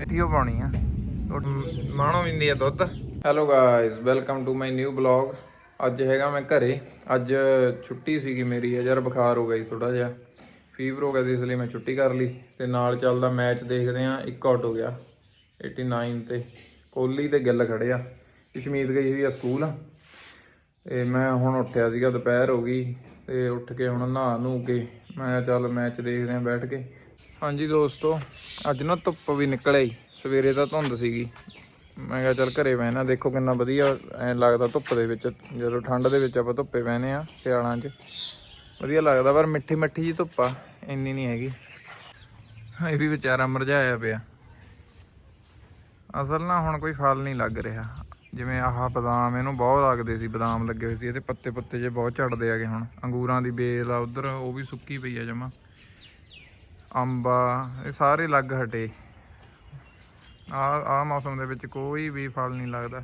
Video ਪਾਉਣੀ ਆ। ਦੁੱਧ- ਮਾਣੋ ਵਿੰਦੀ ਆ ਦੁੱਧ। Hello guys welcome to my new blog ਅੱਜ ਹੈਗਾ ਮੈਂ ਘਰੇ। ਅੱਜ ਛੁੱਟੀ ਸੀਗੀ ਮੇਰੀ ਯਾਰ ਬੁਖਾਰ ਹੋ ਗਈ ਸੀ ਥੋੜਾ ਜਿਹਾ। ਫੀਵਰ ਹੋ ਗਿਆ ਸੀ, ਇਸ ਲਈ ਮੈਂ ਛੁੱਟੀ ਕਰ ਲਈ। ਤੇ ਨਾਲ ਚੱਲਦਾ ਮੈਚ ਦੇਖਦੇ ਆ ਇੱਕ ਆਊਟ ਹੋ ਗਿਆ। 89 ਤੇ ਕੋਹਲੀ ਤੇ ਗਿੱਲ ਖੜੇ ਆ। ਇਸ਼ਮੀਤ ਗਈ ਸੀ ਸਕੂਲ। ਤੇ ਮੈਂ ਹੁਣ ਉੱਠਿਆ ਸੀਗਾ, ਦੁਪਹਿਰ ਹੋ ਗਈ। ਤੇ ਉੱਠ ਕੇ ਹੁਣ ਨਹਾ ਨੂੰ ਕੇ, ਮੈਂ ਚੱਲ ਮੈਚ ਦੇਖਦੇ ਆਂ ਬੈਠ ਕੇ। ਹਾਂਜੀ ਦੋਸਤੋ, ਅੱਜ ਨਾ ਧੁੱਪ ਵੀ ਨਿਕਲ ਆਈ ਸਵੇਰੇ ਤਾਂ ਧੁੰਦ ਸੀਗੀ। ਮੈਂ ਕਿਹਾ ਚੱਲ ਘਰੇ ਬਹਿਣਾ, ਦੇਖੋ ਕਿੰਨਾ ਵਧੀਆ ਐ ਲੱਗਦਾ ਧੁੱਪ ਦੇ ਵਿੱਚ। ਜਦੋਂ ਠੰਡ ਦੇ ਵਿੱਚ ਆਪਾਂ ਧੁੱਪੇ ਬਹਿਨੇ ਆ ਸਿਆਲਾਂ 'ਚ। ਵਧੀਆ ਲੱਗਦਾ, ਪਰ ਮਿੱਠੀ ਮਿੱਠੀ ਜੀ ਧੁੱਪ ਆ, ਇੰਨੀ ਨਹੀਂ ਹੈਗੀ। ਇਹ ਵੀ ਵਿਚਾਰਾ ਮਰਝਾਇਆ ਪਿਆ। ਅਸਲ ਨਾ ਹੁਣ ਕੋਈ ਫਲ ਨਹੀਂ ਲੱਗ ਰਿਹਾ। ਜਿਵੇਂ ਆਹ ਬਦਾਮ, ਇਹਨੂੰ ਬਹੁਤ ਲੱਗਦੇ ਸੀ, ਬਦਾਮ ਲੱਗੇ ਹੋਏ ਸੀ। ਇਹਦੇ ਪੱਤੇ ਪੱਤੇ ਜੇ ਬਹੁਤ ਝੜਦੇ ਆਗੇ ਹੁਣ। ਅੰਗੂਰਾਂ ਦੀ ਬੇਲ ਆ, ਉਧਰ ਉਹ ਵੀ ਸੁੱਕੀ ਪਈ ਆ ਜਮਾ। ਅੰਬਾ ਇਹ ਸਾਰੇ ਲੱਗ ਹਟੇ। ਆ ਆ ਮੌਸਮ ਦੇ ਵਿੱਚ ਕੋਈ ਵੀ ਫਲ ਨਹੀਂ ਲੱਗਦਾ।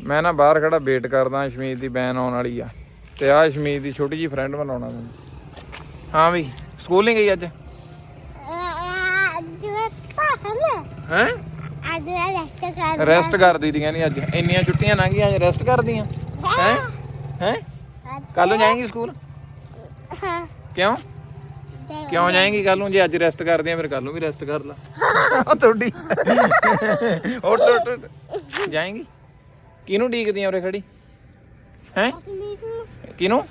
ਮੈਂ ਨਾ ਬਾਹਰ ਖੜਾ ਵੇਟ ਕਰਦਾ ਅਸ਼ਮੀਤ ਦੀ ਬੈਨ ਆਉਣ ਵਾਲੀ ਆ। ਤੇ ਆ ਅਸ਼ਮੀਤ ਦੀ ਛੋਟੀ ਜੀ ਫਰੈਂਡ ਬਣਾਉਣਾ ਮੈਨੂੰ। ਹਾਂ ਵੀ ਸਕੂਲ ਨਹੀਂ ਗਈ ਅੱਜ? ਹੈ? ਰੈਸਟ ਕਰਦੀ ਦੀਆਂ ਨਹੀਂ ਅੱਜ। ਇੰਨੀਆਂ ਛੁੱਟੀਆਂ ਲੰਘ ਗਈਆਂ ਅੱਜ ਰੈਸਟ ਕਰਦੀਆਂ। ਹੈ? ਹੈ? ਕੱਲ ਨੂੰ ਜਾਏਂਗੀ ਸਕੂਲ? ਕਿਉਂ? ਕਿਉਂ ਜਾਏਂਗੀ? ਕੱਲ ਨੂੰ? ਜੇ ਅੱਜ ਰੈਸਟ ਕਰਦੇ ਆ ਫਿਰ ਕੱਲ ਨੂੰ ਵੀ ਰੈਸਟ ਕਰ ਲਾ। ਉਹ ਤੁਹਾਡੀ ਉੱਠ ਉੱਠ ਉੱਠ। ਜਾਏਂਗੀ? ਕਿਹਨੂੰ ਡੀਕਦੀਆਂ ਉਰੇ ਖੜੀ? ਹੈ? ਕਿਹਨੂੰ?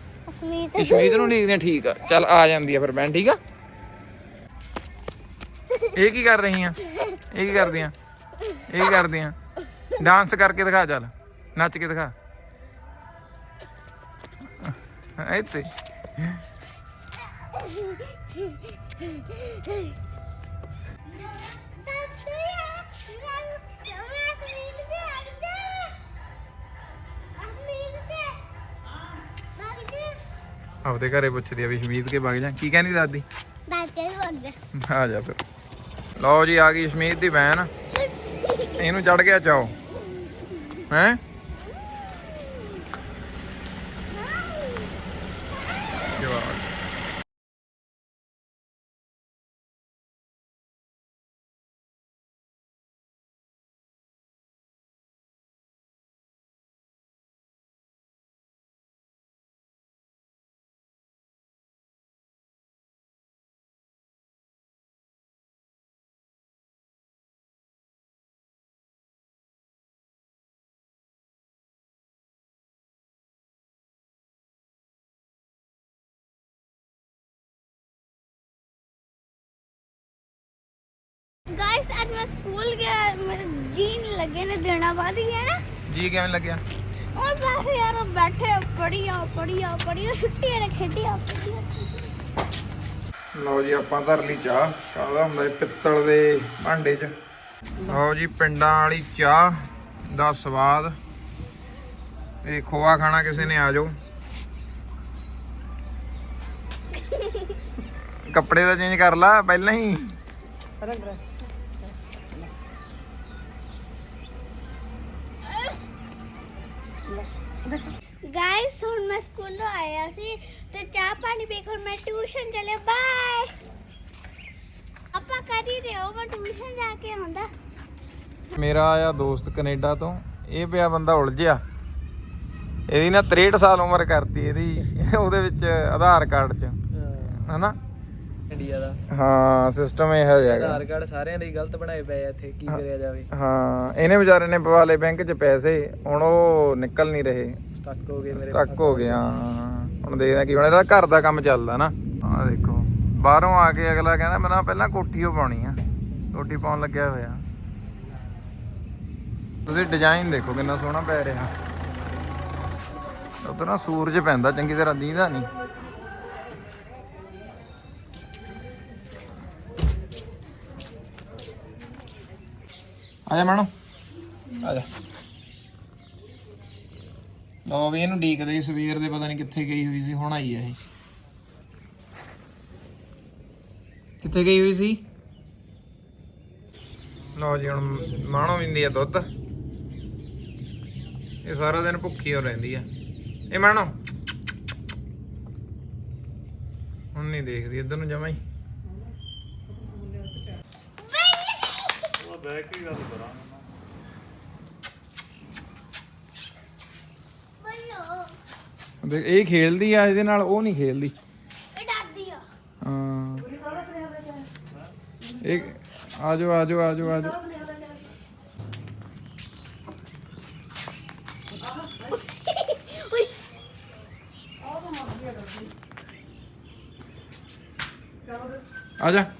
ਇਸ਼ਮੀਤ ਨੂੰ। ਡੀਕਦੀਆਂ ਠੀਕ ਆ। ਚੱਲ ਆ ਜਾਂਦੀ ਆ ਫਿਰ ਬੈਨ ਠੀਕ ਆ? ਇਹ ਕੀ ਕਰ ਰਹੀਆਂ? ਇਹ ਕੀ ਕਰਦੀਆਂ? ਇਹ ਕੀ ਕਰਦੀਆਂ? ਡਾਂਸ ਕਰਕੇ ਦਿਖਾ ਚੱਲ। ਨੱਚ ਕੇ ਦਿਖਾ। ਇੱਥੇ। ਆਪਦੇ ਘਰੇ ਪੁੱਛਦੀ ਆ ਵੀ ਸ਼ਮੀਤ ਕੇ ਵਗ ਜਾ। ਕੀ ਕਹਿੰਦੀ ਦਾਦੀ? ਆ ਜਾ ਫਿਰ। ਲਓ ਜੀ, ਆ ਗਈ ਸ਼ਮੀਤ ਦੀ ਵੈਨ ਇਹਨੂੰ ਚੜ ਗਿਆ ਚਾਓ ਹੈ? ਗਾਇਸ ਅੱਜ ਮੈਂ ਸਕੂਲ ਗਿਆ ਮੇਰੇ ਜੀ ਨਹੀਂ ਲੱਗੇ ਨੇ ਬਾਅਦ ਹੀ ਹੈ ਨਾ। ਜੀ ਕਿਵੇਂ ਲੱਗਿਆ? ਉਹ ਬਸ ਯਾਰ ਬੈਠੇ ਪੜੀਆ ਪੜੀਆ ਪੜੀਆ ਛੁੱਟੀਆਂ ਨੇ ਖੇਡੀਆਂ ਲਓ ਜੀ ਆਪਾਂ ਧਰ ਲਈ ਚਾਹ। ਚਾਹ ਦਾ ਹੁੰਦਾ ਪਿੱਤਲ ਦੇ ਭਾਂਡੇ 'ਚ। ਲਓ ਜੀ ਪਿੰਡਾਂ ਵਾਲੀ ਚਾਹ ਦਾ ਸਵਾਦ। ਇਹ ਖੋਆ ਖਾਣਾ ਕਿਸੇ ਨੇ ਆ ਜਾਓ। ਕੱਪੜੇ ਦਾ ਚੇਂਜ ਕਰ ਲਾ ਪਹਿਲਾਂ ਹੀ। ਗਾਇਸ ਹੁਣ ਮੈਂ ਸਕੂਲੋਂ ਆਇਆ ਸੀ ਤੇ ਚਾਹ ਪਾਣੀ ਪੀ ਕੇ ਮੈਂ ਟਿਊਸ਼ਨ ਚਲੇ ਬਾਏ ਆਪਾਂ ਕਰੀ ਰਹੇ ਮੈਂ ਟਿਊਸ਼ਨ ਜਾ ਕੇ ਆਉਂਦਾ। ਮੇਰਾ ਆਇਆ ਦੋਸਤ ਕੈਨੇਡਾ ਤੋਂ। ਇਹ ਪਿਆ ਬੰਦਾ ਉਲਝਿਆ। ਇਹਦੀ ਨਾ 63 ਸਾਲ ਉਮਰ ਕਰਤੀ ਇਹਦੀ। ਉਹਦੇ ਵਿੱਚ ਆਧਾਰ ਕਾਰਡ 'ਚ। ਹਨਾ? ਇੰਡੀਆ ਦਾ। ਹਾਂ ਸਿਸਟਮ ਇਹ ਹੈ ਹੈਗਾ। ਆਧਾਰ ਕਾਰਡ ਸਾਰਿਆਂ ਦੇ ਹੀ ਗਲਤ ਬਣਾਏ ਪਏ ਆ ਇੱਥੇ ਕੀ ਕਰਿਆ ਜਾਵੇ। ਹਾਂ ਇਹਨੇ ਵਿਚਾਰੇ ਨੇ ਪਵਾ ਲਏ ਬੈਂਕ 'ਚ ਪੈਸੇ ਹੁਣ ਉਹ ਨਿਕਲ ਨਹੀਂ ਰਹੇ। ਸਟਕ ਹੋ ਗਏ ਮੇਰੇ ਸਟਕ ਹੋ ਗਿਆ ਹੁਣ ਦੇਖਦੇ ਆ ਕੀ ਹੋਣਾ ਇਹਦਾ ਘਰ ਦਾ ਕੰਮ ਚੱਲਦਾ ਨਾ। ਆਹ ਦੇਖੋ ਬਾਹਰੋਂ ਆ ਕੇ ਅਗਲਾ ਕਹਿੰਦਾ ਮੈਂ ਨਾ ਪਹਿਲਾਂ ਕੋਠੀ ਓ ਪਾਉਣੀ ਆ। ਕੋਠੀ ਪਾਉਣ ਲੱਗਿਆ ਹੋਇਆ। ਤੁਸੀਂ ਡਿਜ਼ਾਈਨ ਦੇਖੋ ਕਿੰਨਾ ਸੋਹਣਾ ਪੈ ਰਿਹਾ। ਉਧਰ ਨਾ ਸੂਰਜ ਪੈਂਦਾ ਚੰਗੀ ਤਰ੍ਹਾਂ ਦੀਦਾ ਨਹੀਂ ਆ ਜਾ ਮਾਣੋ। ਆ ਜਾ। ਲਓ ਵੀ ਇਹਨੂੰ ਡੀਕਦੇ ਸਵੇਰ ਦੇ, ਪਤਾ ਨਹੀਂ ਕਿੱਥੇ ਗਈ ਹੋਈ ਸੀ, ਹੁਣ ਆਈ ਆ ਇਹ। ਕਿੱਥੇ ਗਈ ਹੋਈ ਸੀ? ਲਓ ਜੀ, ਹੁਣ ਮਾਣੋ ਵਿੰਦੀ ਆ ਦੁੱਧ। ਇਹ ਸਾਰਾ ਦਿਨ ਭੁੱਖੀ ਹੋ ਰਹਿੰਦੀ ਆ। ਇਹ ਮਾਣੋ। ਹੁਣ ਨਹੀਂ ਦੇਖਦੀ, ਇੱਧਰ ਨੂੰ ਜਮਾ ਹੀ। ਬਹਿ ਕੇ ਗੱਲ ਕਰਾਂਗੇ ਬੋਲੋ ਦੇਖ ਇਹ ਖੇਲਦੀ ਆ ਇਹਦੇ ਨਾਲ ਉਹ ਨਹੀਂ ਖੇਲਦੀ। ਇਹ ਡਰਦੀ ਆ। ਹਾਂ। ਇਹ ਆਜੋ ਆਜੋ ਆਜੋ। ਆਜੋ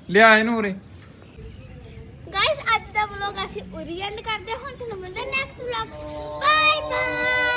ਲਿਆ ਇਹਨੂੰ ਉਰੀ। ਐਂਡ ਕਰਦੇ ਹੁਣ ਤੁਹਾਨੂੰ ਮਿਲਦੇ ਨੈਕਸਟ ਵਲੌਗ ਬਾਏ ਬਾਏ